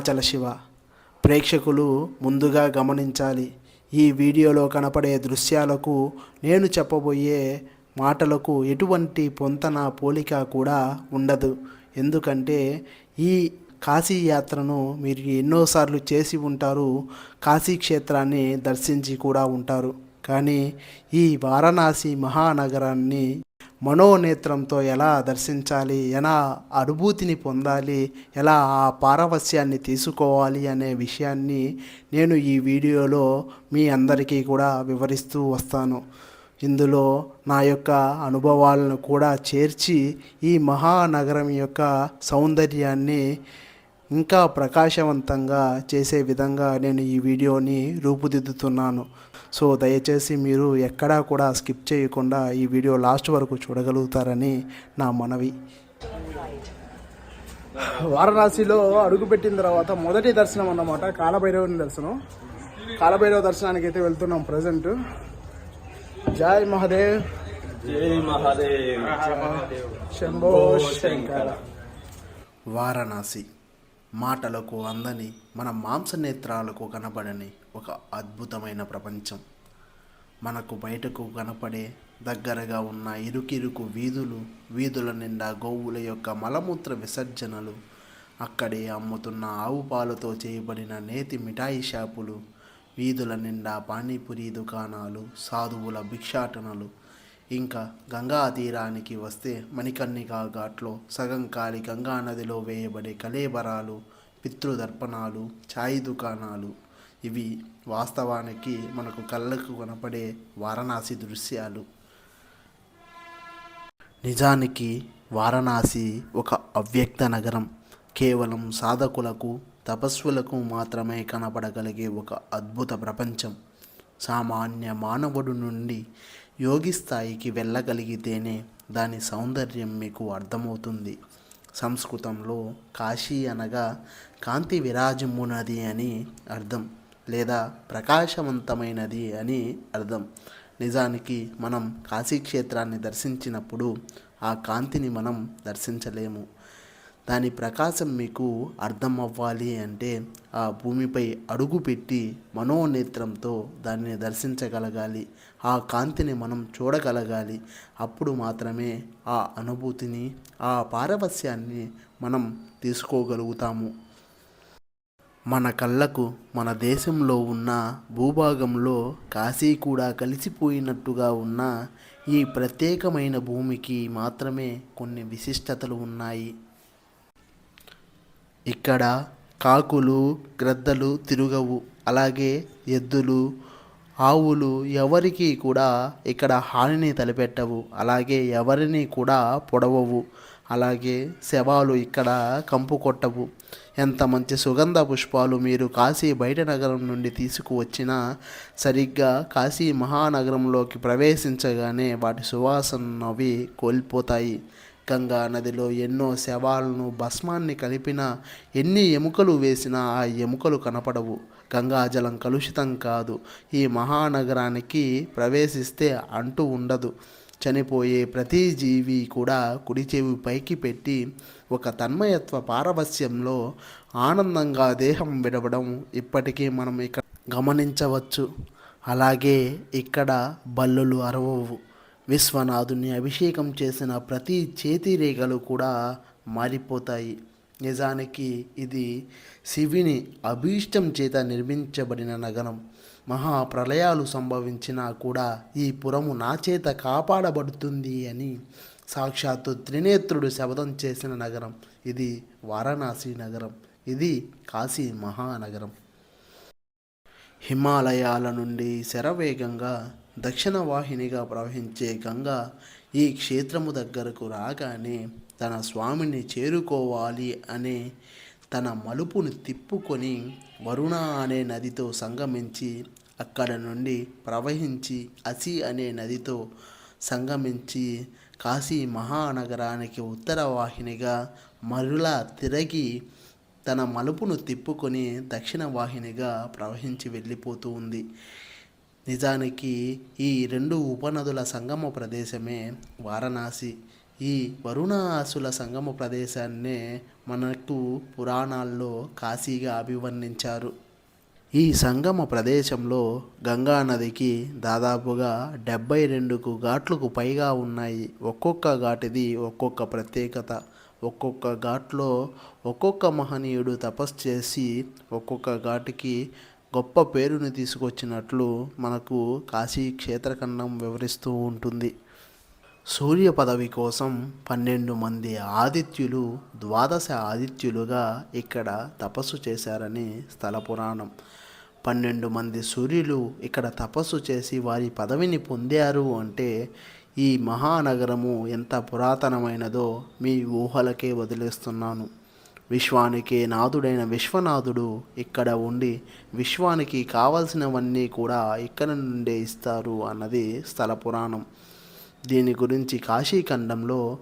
అరుణాచల శివ. ప్రేక్షకులు ముందుగా గమనించాలి. ఈ వీడియోలో కనపడే దృశ్యాలకు నేను చెప్పబోయే మాటలకు ఎటువంటి పొంతన పోలిక కూడా ఉండదు. ఎందుకంటే ఈ కాశీ యాత్రను మీరు ఎన్నోసార్లు చేసి ఉంటారు. కాశీ క్షేత్రాన్ని దర్శించి కూడా ఉంటారు. కానీ ఈ వారణాసి మహానగరాన్ని మనోనేత్రంతో ఎలా దర్శించాలి ఎలా అనుభూతిని పొందాలి ఎలా ఆ పారవస్యాన్ని తీసుకోవాలి అనే విషయాన్ని నేను ఈ వీడియోలో మీ అందరికీ కూడా వివరిస్తూ వస్తాను. ఇందులో నా యొక్క అనుభవాలను కూడా చేర్చి ఈ మహానగరం యొక్క సౌందర్యాన్ని ఇంకా ప్రకాశవంతంగా చేసే విధంగా నేను ఈ వీడియోని రూపుదిద్దుతున్నాను. సో దయచేసి మీరు ఎక్కడా కూడా స్కిప్ చేయకుండా ఈ వీడియో లాస్ట్ వరకు చూడగలుగుతారని నా మనవి. వారణాసిలో అడుగుపెట్టిన తర్వాత మొదటి దర్శనం అన్నమాట కాలభైరవుని దర్శనం. కాలభైరవ దర్శనానికి అయితే వెళ్తున్నాం ప్రజెంట్ జై జై మహాదేవ్. శంభో శంకర. వారణాసి. మాటలకు అందని మన మాంసనేత్రాలకు కనబడని ఒక అద్భుతమైన ప్రపంచం. మనకు బయటకు కనపడే దగ్గరగా ఉన్న ఇరుకిరుకు వీధులు వీధుల నిండా గోవుల యొక్క మలమూత్ర విసర్జనలు అక్కడే అమ్ముతున్న ఆవు పాలతో చేయబడిన నేతి మిఠాయి షాపులు వీధుల నిండా పానీపూరి దుకాణాలు సాధువుల భిక్షాటనలు ఇంకా గంగా తీరానికి వస్తే మణికన్నిగా ఘాట్లో సగం కాలి గంగా నదిలో వేయబడే కలేబరాలు పితృదర్పణాలు ఛాయ్ దుకాణాలు. ఇవి వాస్తవానికి మనకు కళ్ళకు కనపడే వారణాసి దృశ్యాలు. నిజానికి వారణాసి ఒక అవ్యక్త నగరం. కేవలం సాధకులకు తపస్సులకు మాత్రమే కనపడగలిగే ఒక అద్భుత ప్రపంచం. సామాన్య మానవుడు నుండి యోగి స్థాయికి వెళ్ళగలిగితేనే దాని సౌందర్యం మీకు అర్థమవుతుంది. సంస్కృతంలో కాశీ అనగా కాంతి విరాజమునది అని అర్థం లేదా ప్రకాశవంతమైనది అని అర్థం. నిజానికి మనం కాశీ క్షేత్రాన్ని దర్శించినప్పుడు ఆ కాంతిని మనం దర్శించలేము. దాని ప్రకాశం మీకు అర్థం అవ్వాలి అంటే ఆ భూమిపై అడుగు పెట్టి మనోనేత్రంతో దానిని దర్శించగలగాలి. ఆ కాంతిని మనం చూడగలగాలి. అప్పుడు మాత్రమే ఆ అనుభూతిని ఆ పారవస్యాన్ని మనం తీసుకోగలుగుతాము. మన కళ్ళకు మన దేశంలో ఉన్న భూభాగంలో కాశీ కూడా కలిసిపోయినట్టుగా ఉన్న ఈ ప్రత్యేకమైన భూమికి మాత్రమే కొన్ని విశిష్టతలు ఉన్నాయి. ఇక్కడ కాకులు గ్రద్దలు తిరగవు. అలాగే ఎద్దులు ఆవులు ఎవరికి కూడా ఇక్కడ హానిని తలపెట్టవు. అలాగే ఎవరిని కూడా పొడవవు. అలాగే శవాలు ఇక్కడ కంపు కొట్టవు. ఎంత మంచి సుగంధ పుష్పాలు మీరు కాశీ బయట నగరం నుండి తీసుకువచ్చినా సరిగ్గా కాశీ మహానగరంలోకి ప్రవేశించగానే వాటి సువాసనవి కోల్పోతాయి. గంగా నదిలో ఎన్నో శవాలను భస్మాన్ని కలిపిన ఎన్ని ఎముకలు వేసినా ఆ ఎముకలు కనపడవు. గంగాజలం కలుషితం కాదు. ఈ మహానగరానికి ప్రవేశిస్తే అంటూ ఉండదు. చనిపోయే ప్రతి జీవి కూడా కుడి చెవి పైకి పెట్టి ఒక తన్మయత్వ పారవస్యంలో ఆనందంగా దేహం విడవడం ఇప్పటికీ మనం ఇక్కడ గమనించవచ్చు. అలాగే ఇక్కడ బల్లులు అరవవు. విశ్వనాథుని అభిషేకం చేసిన ప్రతి చేతి రేఖలు కూడా మారిపోతాయి. నిజానికి ఇది శివుని అభీష్టం చేత నిర్మించబడిన నగరం. మహాప్రలయాలు సంభవించినా కూడా ఈ పురము నా చేత కాపాడబడుతుంది అని సాక్షాత్తు త్రినేత్రుడు శబదం చేసిన నగరం. ఇది వారణాసి నగరం. ఇది కాశీ మహానగరం. హిమాలయాల నుండి శరవేగంగా దక్షిణ వాహినిగా ప్రవహించే గంగ ఈ క్షేత్రము దగ్గరకు రాగానే తన స్వామిని చేరుకోవాలి అనే తన మలుపును తిప్పుకొని వరుణ అనే నదితో సంగమించి అక్కడ నుండి ప్రవహించి అసి అనే నదితో సంగమించి కాశీ మహానగరానికి ఉత్తర వాహినిగా మరులా తిరిగి తన మలుపును తిప్పుకొని దక్షిణ వాహినిగా ప్రవహించి వెళ్ళిపోతూ ఉంది. నిజానికి ఈ రెండు ఉపనదుల సంగమ ప్రదేశమే వారణాసి. ఈ వరుణాసుల సంగమ ప్రదేశాన్నే మనకు పురాణాల్లో కాశీగా అభివర్ణించారు. ఈ సంగమ ప్రదేశంలో గంగా నదికి దాదాపుగా డెబ్బై రెండుకు ఘాట్లకు పైగా ఉన్నాయి. ఒక్కొక్క ఘాటిది ఒక్కొక్క ప్రత్యేకత. ఒక్కొక్క ఘాట్లో ఒక్కొక్క మహనీయుడు తపస్సు చేసి ఒక్కొక్క ఘాటికి గొప్ప పేరుని తీసుకొచ్చినట్లు మనకు కాశీ క్షేత్రఖండం వివరిస్తూ ఉంటుంది. సూర్య పదవి కోసం పన్నెండు మంది ఆదిత్యులు ద్వాదశ ఆదిత్యులుగా ఇక్కడ తపస్సు చేశారని స్థల పురాణం. పన్నెండు మంది సూర్యులు ఇక్కడ తపస్సు చేసి వారి పదవిని పొందారు అంటే ఈ మహానగరము ఎంత పురాతనమైనదో మీ ఊహలకే వదిలేస్తున్నాను. విశ్వానికి నాథుడైన విశ్వనాథుడు ఇక్కడ ఉండి విశ్వానికి కావలసినవన్నీ కూడా ఇక్కడ నుండే ఇస్తారు అన్నది స్థల పురాణం. దీని గురించి కాశీఖండంలో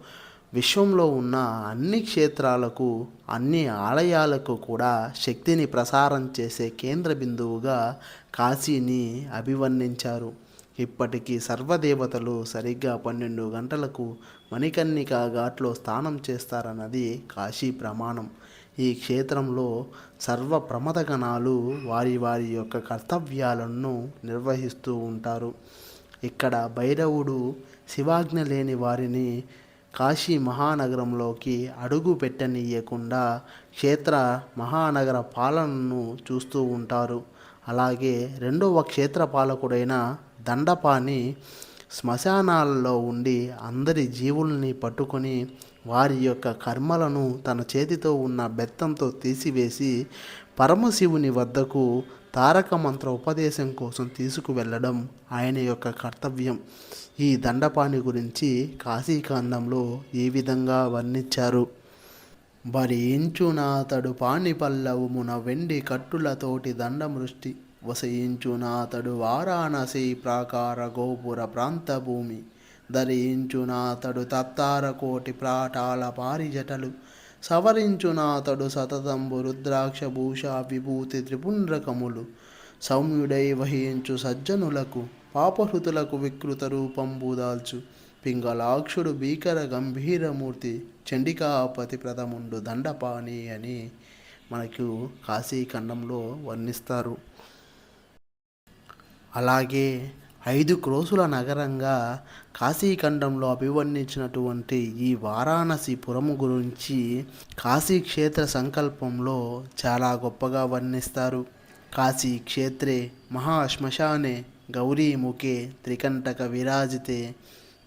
విశ్వంలో ఉన్న అన్ని క్షేత్రాలకు అన్ని ఆలయాలకు కూడా శక్తిని ప్రసారం చేసే కేంద్ర బిందువుగా కాశీని అభివర్ణించారు. ఇప్పటికీ సర్వదేవతలు సరిగ్గా పన్నెండు గంటలకు మణికర్ణిక ఘాట్లో స్నానం చేస్తారన్నది కాశీ ప్రమాణం. ఈ క్షేత్రంలో సర్వ ప్రమదగణాలు వారి వారి యొక్క కర్తవ్యాలను నిర్వహిస్తూ ఉంటారు. ఇక్కడ భైరవుడు శివాజ్ఞ లేని వారిని కాశీ మహానగరంలోకి అడుగు పెట్టనీయకుండా క్షేత్ర మహానగర పాలనను చూస్తూ ఉంటారు. అలాగే రెండవ క్షేత్ర పాలకుడైన దండపాని శ్మశానాలలో ఉండి అందరి జీవుల్ని పట్టుకొని వారి యొక్క కర్మలను తన చేతితో ఉన్న బెత్తంతో తీసివేసి పరమశివుని వద్దకు తారక మంత్ర ఉపదేశం కోసం తీసుకువెళ్ళడం ఆయన యొక్క కర్తవ్యం. ఈ దండపాణి గురించి కాశీకాండంలో ఈ విధంగా వర్ణించారు. భరించునాతడు పాణి పల్లవుమున వెండి కట్టులతోటి దండమృష్టి వసయించునాతడు వారాణసి ప్రాకార గోపుర ప్రాంత భూమి ధరించునాతడు తత్తార కోటి ప్రాటాల పారిజటలు. సవరించునాతడు సతతంబు రుద్రాక్ష భూష విభూతి త్రిపుండ్రకములు. సౌమ్యుడై వహించు సజ్జనులకు పాపహృతులకు వికృత రూపంబు దాల్చు. పింగళాక్షుడు భీకర గంభీరమూర్తి చండికాపతి ప్రథముండు దండపాణి అని మనకు కాశీఖండంలో వర్ణిస్తారు. అలాగే ఐదు క్రోసుల నగరంగా కాశీఖండంలో అభివర్ణించినటువంటి ఈ వారాణసి పురము గురించి కాశీ క్షేత్ర సంకల్పంలో చాలా గొప్పగా వర్ణిస్తారు. కాశీ క్షేత్రే మహాశ్మశానే గౌరీముఖే త్రికంటక విరాజితే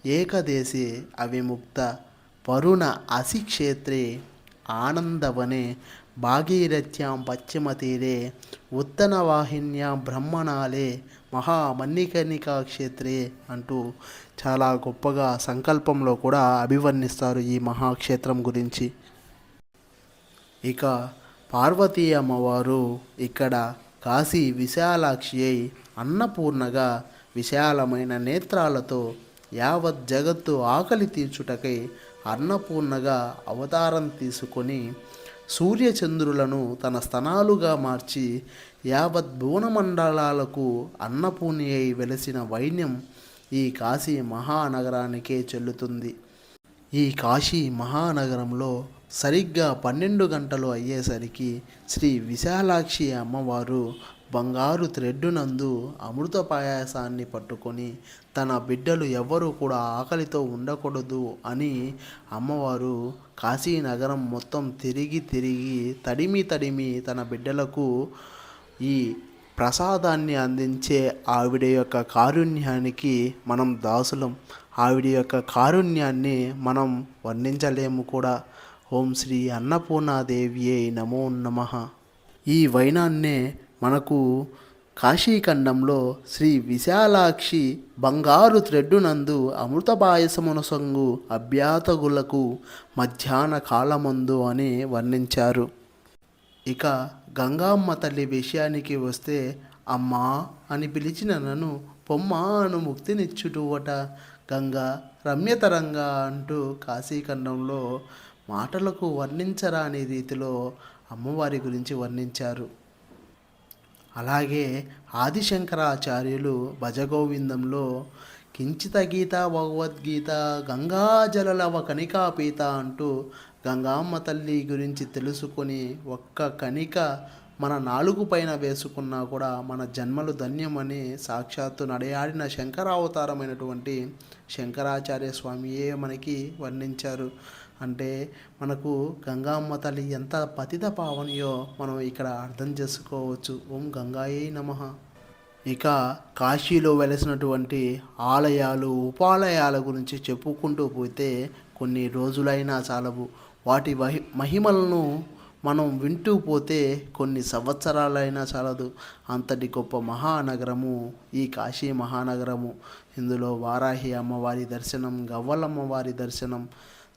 ఏకదేశే అవిముక్త వరుణ అసిక్షేత్రే ఆనందవనే భాగీరథ్యాం పశ్చిమతీరే ఉత్తనవాహిన్యాం బ్రహ్మణాలే మహా మన్నికర్ణికా క్షేత్రే అంటూ చాలా గొప్పగా సంకల్పంలో కూడా అభివర్ణిస్తారు ఈ మహాక్షేత్రం గురించి. ఇక పార్వతీ అమ్మవారు ఇక్కడ కాశీ విశాలాక్షి అయి అన్నపూర్ణగా విశాలమైన నేత్రాలతో యావత్ జగత్తు ఆకలి తీర్చుటకై అన్నపూర్ణగా అవతారం తీసుకొని సూర్యచంద్రులను తన స్తనాలుగా మార్చి యావత్ భువనమండలాలకు అన్నపూర్ణి అయి వెలసిన వైన్యం ఈ కాశీ మహానగరానికే చెల్లుతుంది. ఈ కాశీ మహానగరంలో సరిగ్గా పన్నెండు గంటలు అయ్యేసరికి శ్రీ విశాలాక్షి అమ్మవారు బంగారు థ్రెడ్డునందు అమృత పాయాసాన్ని పట్టుకొని తన బిడ్డలు ఎవ్వరూ కూడా ఆకలితో ఉండకూడదు అని అమ్మవారు కాశీ నగరం మొత్తం తిరిగి తిరిగి తడిమి తడిమి తన బిడ్డలకు ఈ ప్రసాదాన్ని అందించే ఆవిడ యొక్క కారుణ్యానికి మనం దాసులం. ఆవిడ యొక్క కారుణ్యాన్ని మనం వర్ణించలేము కూడా. ఓం శ్రీ అన్నపూర్ణాదేవియే నమో నమః. ఈ వైనాన్నే మనకు కాశీఖండంలో శ్రీ విశాలాక్షి బంగారు త్రెడ్డునందు అమృత పాయసమునసంగు అభ్యాతగులకు మధ్యాహ్న కాలమందు అని వర్ణించారు. ఇక గంగామ్మ తల్లి విషయానికి వస్తే అమ్మా అని పిలిచిన నన్ను పొమ్మా అను గంగా రమ్యతరంగా అంటూ కాశీఖండంలో మాటలకు వర్ణించరాని రీతిలో అమ్మవారి గురించి వర్ణించారు. అలాగే ఆదిశంకరాచార్యులు భజగోవిందంలో కించిత గీత భగవద్గీత గంగాజలలవ కణికాపీత అంటూ గంగామ్మ తల్లి గురించి తెలుసుకొని ఒక్క కణిక మన నాలుగు పైన వేసుకున్నా కూడా మన జన్మలు ధన్యమని సాక్షాత్తు నడయాడిన శంకరావతారమైనటువంటి శంకరాచార్య స్వామియే మనకి వర్ణించారు. అంటే మనకు గంగామ్మ తల్లి ఎంత పతిత పావనియో మనం ఇక్కడ అర్థం చేసుకోవచ్చు. ఓం గంగాయే నమః. ఇక కాశీలో వెలసినటువంటి ఆలయాలు ఉపాలయాల గురించి చెప్పుకుంటూ పోతే కొన్ని రోజులైనా చాలవు. వాటి వహి మహిమలను మనం వింటూ పోతే కొన్ని సంవత్సరాలైనా చాలదు. అంతటి గొప్ప మహానగరము ఈ కాశీ మహానగరము. ఇందులో వారాహి అమ్మవారి దర్శనం గవ్వలమ్మవారి దర్శనం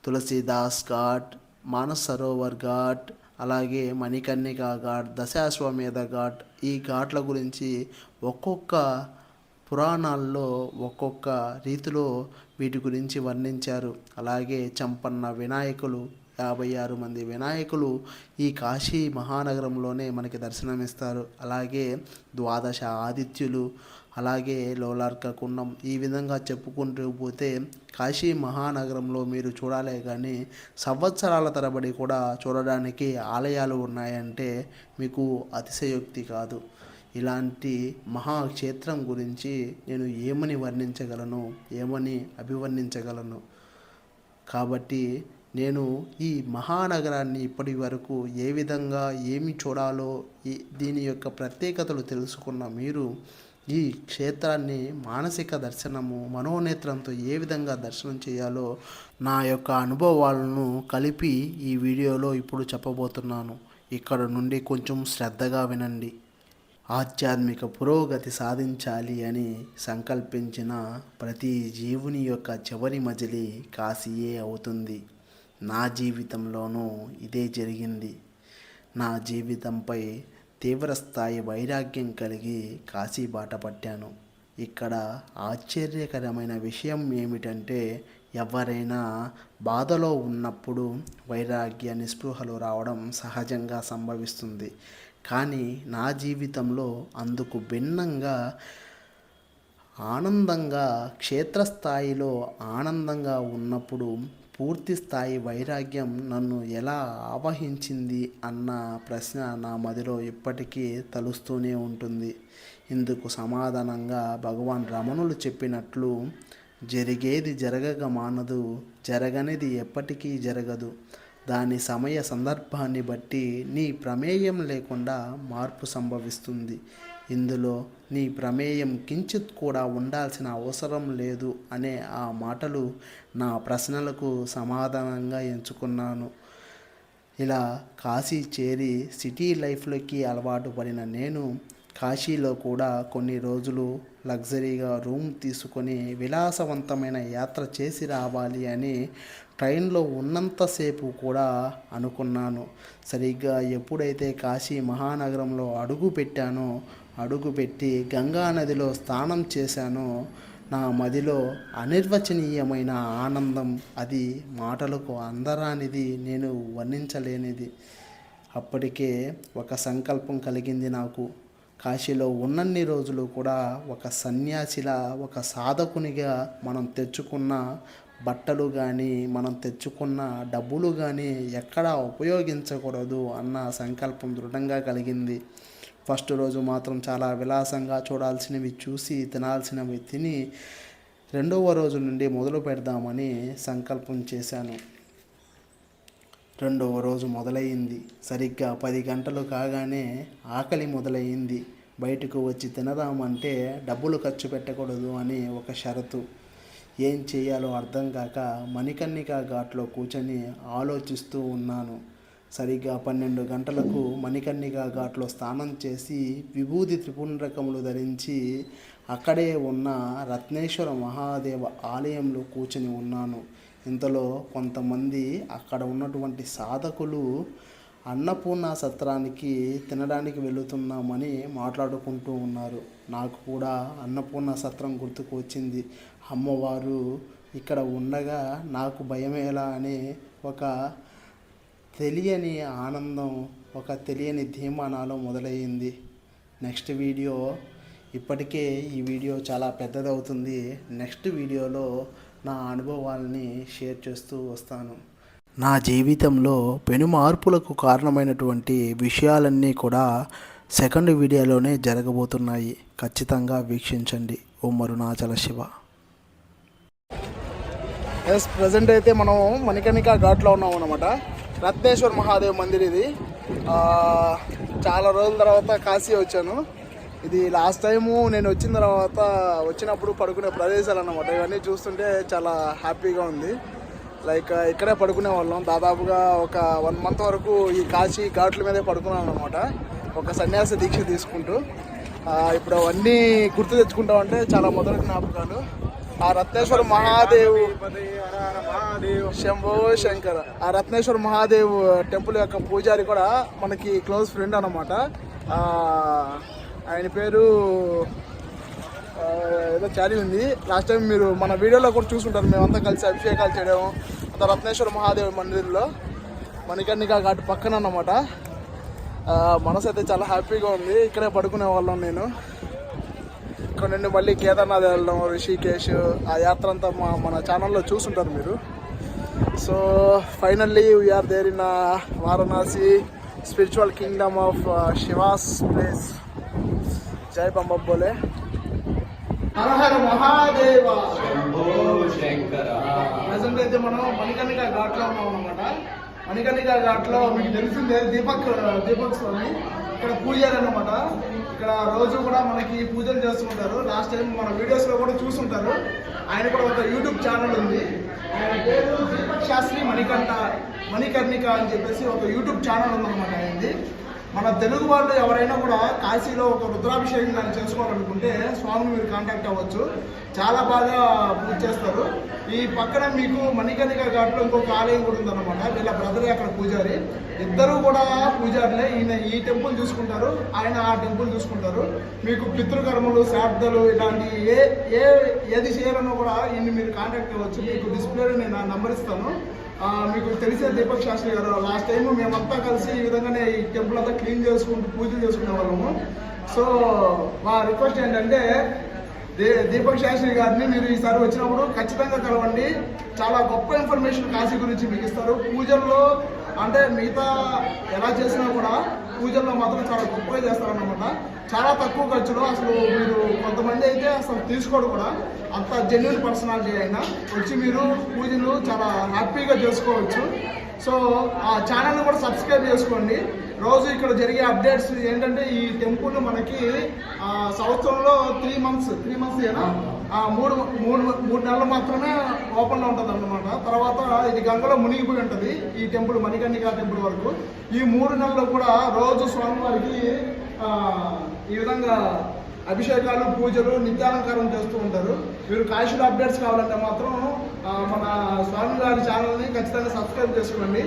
తులసీదాస్ ఘాట్ మానస్ సరోవర్ ఘాట్ అలాగే మణికర్ణిక ఘాట్ దశాశ్వమేధ ఘాట్ ఈ ఘాట్ల గురించి ఒక్కొక్క పురాణాల్లో ఒక్కొక్క రీతిలో వీటి గురించి వర్ణించారు. అలాగే చంపన్న వినాయకులు యాభై ఆరు మంది వినాయకులు ఈ కాశీ మహానగరంలోనే మనకి దర్శనమిస్తారు. అలాగే ద్వాదశ ఆదిత్యులు అలాగే లోలార్కకుండం ఈ విధంగా చెప్పుకుంటూ పోతే కాశీ మహానగరంలో మీరు చూడాలే కానీ సంవత్సరాల తరబడి కూడా చూడడానికి ఆలయాలు ఉన్నాయంటే మీకు అతిశయోక్తి కాదు. ఇలాంటి మహాక్షేత్రం గురించి నేను ఏమని వర్ణించగలను? ఏమని అభివర్ణించగలను? కాబట్టి నేను ఈ మహానగరాన్ని ఇప్పటి వరకు ఏ విధంగా ఏమి చూడాలో దీని యొక్క ప్రత్యేకతలు తెలుసుకున్న మీరు ఈ క్షేత్రాన్ని మానసిక దర్శనము మనోనేత్రంతో ఏ విధంగా దర్శనం చేయాలో నా యొక్క అనుభవాలను కలిపి ఈ వీడియోలో ఇప్పుడు చెప్పబోతున్నాను. ఇక్కడ నుండి కొంచెం శ్రద్ధగా వినండి. ఆధ్యాత్మిక పురోగతి సాధించాలి అని సంకల్పించిన ప్రతి జీవుని యొక్క చివరి మజిలి కాశీయే అవుతుంది. నా జీవితంలోనూ ఇదే జరిగింది. నా జీవితంపై తీవ్రస్థాయి వైరాగ్యం కలిగి కాశీ బాట పట్టాను. ఇక్కడ ఆశ్చర్యకరమైన విషయం ఏమిటంటే ఎవరైనా బాధలో ఉన్నప్పుడు వైరాగ్య నిస్పృహలు రావడం సహజంగా సంభవిస్తుంది. కానీ నా జీవితంలో అందుకు భిన్నంగా ఆనందంగా క్షేత్రస్థాయిలో ఆనందంగా ఉన్నప్పుడు పూర్తి స్థాయి వైరాగ్యం నన్ను ఎలా ఆవహించింది అన్న ప్రశ్న నా మదిలో ఇప్పటికీ తలుస్తూనే ఉంటుంది. ఇందుకు సమాధానంగా భగవాన్ రమణులు చెప్పినట్లు జరిగేది జరగక మానదు జరగనిది ఎప్పటికీ జరగదు. దాని సమయ సందర్భాన్ని బట్టి నీ ప్రమేయం లేకుండా మార్పు సంభవిస్తుంది. ఇందులో నీ ప్రమేయం కించిత్ కూడా ఉండాల్సిన అవసరం లేదు అనే ఆ మాటలు నా ప్రశ్నలకు సమాధానంగా ఎంచుకున్నాను. ఇలా కాశీ చేరి సిటీ లైఫ్లోకి అలవాటు పడిన నేను కాశీలో కూడా కొన్ని రోజులు లగ్జరీగా రూమ్ తీసుకొని విలాసవంతమైన యాత్ర చేసి రావాలి అని ట్రైన్లో ఉన్నంతసేపు కూడా అనుకున్నాను. సరిగ్గా ఎప్పుడైతే కాశీ మహానగరంలో అడుగు పెట్టానో అడుగు పెట్టి గంగా నదిలో స్నానం చేశానో నా మదిలో అనిర్వచనీయమైన ఆనందం అది మాటలకు అందరానిది నేను వర్ణించలేనిది. అప్పటికే ఒక సంకల్పం కలిగింది నాకు. కాశీలో ఉన్నన్ని రోజులు కూడా ఒక సన్యాసిలా ఒక సాధకునిగా మనం తెచ్చుకున్న బట్టలు కానీ మనం తెచ్చుకున్న డబ్బులు కానీ ఎక్కడా ఉపయోగించకూడదు అన్న సంకల్పం దృఢంగా కలిగింది. ఫస్ట్ రోజు మాత్రం చాలా విలాసంగా చూడాల్సినవి చూసి తినాల్సినవి తిని రెండవ రోజు నుండి మొదలు పెడదామని సంకల్పం చేశాను. రెండవ రోజు మొదలయ్యింది. సరిగ్గా పది గంటలు కాగానే ఆకలి మొదలయ్యింది. బయటకు వచ్చి తినదామంటే డబ్బులు ఖర్చు పెట్టకూడదు అని ఒక షరతు. ఏం చేయాలో అర్థం కాక మణికర్ణిక ఘాట్లో కూర్చొని ఆలోచిస్తూ ఉన్నాను. సరిగ్గా పన్నెండు గంటలకు మణికర్ణిక ఘాట్లో స్నానం చేసి విభూది త్రిపుణరకములు ధరించి అక్కడే ఉన్న రత్నేశ్వర మహాదేవ ఆలయంలో కూర్చొని ఉన్నాను. ఇంతలో కొంతమంది అక్కడ ఉన్నటువంటి సాధకులు అన్నపూర్ణ సత్రానికి తినడానికి వెళుతున్నామని మాట్లాడుకుంటూ ఉన్నారు. నాకు కూడా అన్నపూర్ణ సత్రం గుర్తుకు వచ్చింది. అమ్మవారు ఇక్కడ ఉండగా నాకు భయమేలా అనే ఒక తెలియని ఆనందం ఒక తెలియని ధీమా నాలో మొదలయ్యింది. నెక్స్ట్ వీడియో ఇప్పటికే ఈ వీడియో చాలా పెద్దదవుతుంది. నెక్స్ట్ వీడియోలో నా అనుభవాల్ని షేర్ చేస్తూ వస్తాను. నా జీవితంలో పెను మార్పులకు కారణమైనటువంటి విషయాలన్నీ కూడా సెకండ్ వీడియోలోనే జరగబోతున్నాయి. ఖచ్చితంగా వీక్షించండి. ఓ మరుణాచల శివ. ఎస్ ప్రజెంట్ అయితే మనం మణికణిక ఘాట్లో ఉన్నాం అనమాట రత్నేశ్వర్ మహాదేవ్ మందిర్ ఇది చాలా రోజుల తర్వాత కాశీ వచ్చాను. ఇది లాస్ట్ టైము నేను వచ్చిన తర్వాత వచ్చినప్పుడు పడుకునే ప్రదేశాలు అనమాట ఇవన్నీ చూస్తుంటే చాలా హ్యాపీగా ఉంది. లైక్ ఇక్కడే పడుకునే వాళ్ళం. దాదాపుగా ఒక వన్ మంత్ వరకు ఈ కాశీ ఘాట్ల మీదే పడుకున్నాను అనమాట ఒక సన్యాస దీక్ష తీసుకుంటూ. ఇప్పుడు అవన్నీ గుర్తు తెచ్చుకుంటామంటే చాలా మొదటి జ్ఞాపకాలు. ఆ రత్నేశ్వర మహాదేవ్ శంభో శంకర్. ఆ రత్నేశ్వర మహాదేవ్ టెంపుల్ యొక్క పూజారి కూడా మనకి క్లోజ్ ఫ్రెండ్ అనమాట ఆయన పేరు ఏదో చారీ ఉంది. లాస్ట్ టైం మీరు మన వీడియోలో కూడా చూసుంటారు. మేమంతా కలిసి అభిషేకాలు చేయడం రత్నేశ్వర మహాదేవ్ మందిర్లో మణికర్ణిక ఘాట్ పక్కన అన్నమాట. మనసు అయితే చాలా హ్యాపీగా ఉంది. ఇక్కడే పడుకునే వాళ్ళం నేను. ఇక్కడ నుండి మళ్ళీ కేదార్నాథ్ వెళ్ళడం రిషికేష్ ఆ యాత్ర అంతా మా మన ఛానల్లో చూసుంటారు మీరు. So finally we are there in Varanasi spiritual kingdom of Shiva's place జై బంబోలే హర హర మహాదేవ శంకర. ప్రజెంట్ అయితే మనం మణికర్ణిక ఘాట్లో ఉన్నాం అనమాట మణికర్ణిక ఘాట్లో మీకు తెలిసిందే దీపక్ దీపక్ స్వామి. ఇక్కడ పూజారి అనమాట ఇక్కడ రోజు కూడా మనకి పూజలు చేస్తుంటారు. లాస్ట్ టైం మన వీడియోస్లో కూడా చూసుంటారు ఆయన కూడా ఒక యూట్యూబ్ ఛానల్ ఉంది. ఆయన పేరు దీపక్ శాస్త్రి మణికంఠ మణికర్ణిక అని చెప్పేసి ఒక యూట్యూబ్ ఛానల్ ఉందన్నమాట ఆయనది. మన తెలుగు వాళ్ళు ఎవరైనా కూడా కాశీలో ఒక రుద్రాభిషేకం కానీ చేసుకోవాలనుకుంటే స్వామిని మీరు కాంటాక్ట్ అవ్వచ్చు. చాలా బాగా పూజ చేస్తారు. ఈ పక్కన మీకు మణికర్ణిక ఘాట్లో ఇంకొక ఆలయం కూడా ఉందన్నమాట. వీళ్ళ బ్రదర్ అక్కడ పూజారి. ఇద్దరు కూడా పూజారులే. ఈయన ఈ టెంపుల్ చూసుకుంటారు. ఆయన ఆ టెంపుల్ చూసుకుంటారు. మీకు పితృకర్మలు శ్రాద్ధలు ఇలాంటి ఏ ఏ ఏది చేయాలన్నా కూడా ఈయన్ని మీరు కాంటాక్ట్ అవ్వచ్చు. మీకు డిస్ప్లేలో నేను నంబర్ ఇస్తాను. మీకు తెలిసే దీపక్ శాస్త్రి గారు లాస్ట్ టైం మేమంతా కలిసి ఈ విధంగానే ఈ టెంపుల్ అంతా క్లీన్ చేసుకుంటూ పూజలు చేసుకునే వాళ్ళము. సో మా రిక్వెస్ట్ ఏంటంటే దీ దీపక్ శాస్త్రి గారిని మీరు ఈసారి వచ్చినప్పుడు ఖచ్చితంగా కలవండి. చాలా గొప్ప ఇన్ఫర్మేషన్ కాశీ గురించి మీకు ఇస్తారు. పూజల్లో అంటే మిగతా ఎలా చేసినా కూడా పూజల్లో మాత్రం చాలా గొప్పగా చేస్తారన్నమాట. చాలా తక్కువ ఖర్చులో అసలు మీరు కొంతమంది అయితే అసలు తీసుకోడు కూడా. అంత జెన్యున్ పర్సనాలిటీ అయినా వచ్చి మీరు పూజలు చాలా హ్యాపీగా చేసుకోవచ్చు. సో ఆ ఛానల్ని కూడా సబ్స్క్రైబ్ చేసుకోండి. రోజు ఇక్కడ జరిగే అప్డేట్స్ ఏంటంటే ఈ టెంపుల్ మనకి సంవత్సరంలో త్రీ మంత్స్ త్రీ మంత్స్ ఏనా? మూడు మూడు మూడు నెలలు మాత్రమే ఓపెన్లో ఉంటుంది అన్నమాట తర్వాత ఇది గంగలో మునిగిపోయి ఉంటుంది ఈ టెంపుల్ మణికర్ణిక టెంపుల్ వరకు. ఈ మూడు నెలలు కూడా రోజు స్వామివారికి ఈ విధంగా అభిషేకాలు పూజలు నిత్యాలంకారం చేస్తూ ఉంటారు. మీరు కాశీ అప్డేట్స్ కావాలంటే మాత్రం మన స్వామి గారి ఛానల్ని ఖచ్చితంగా సబ్స్క్రైబ్ చేసుకోండి.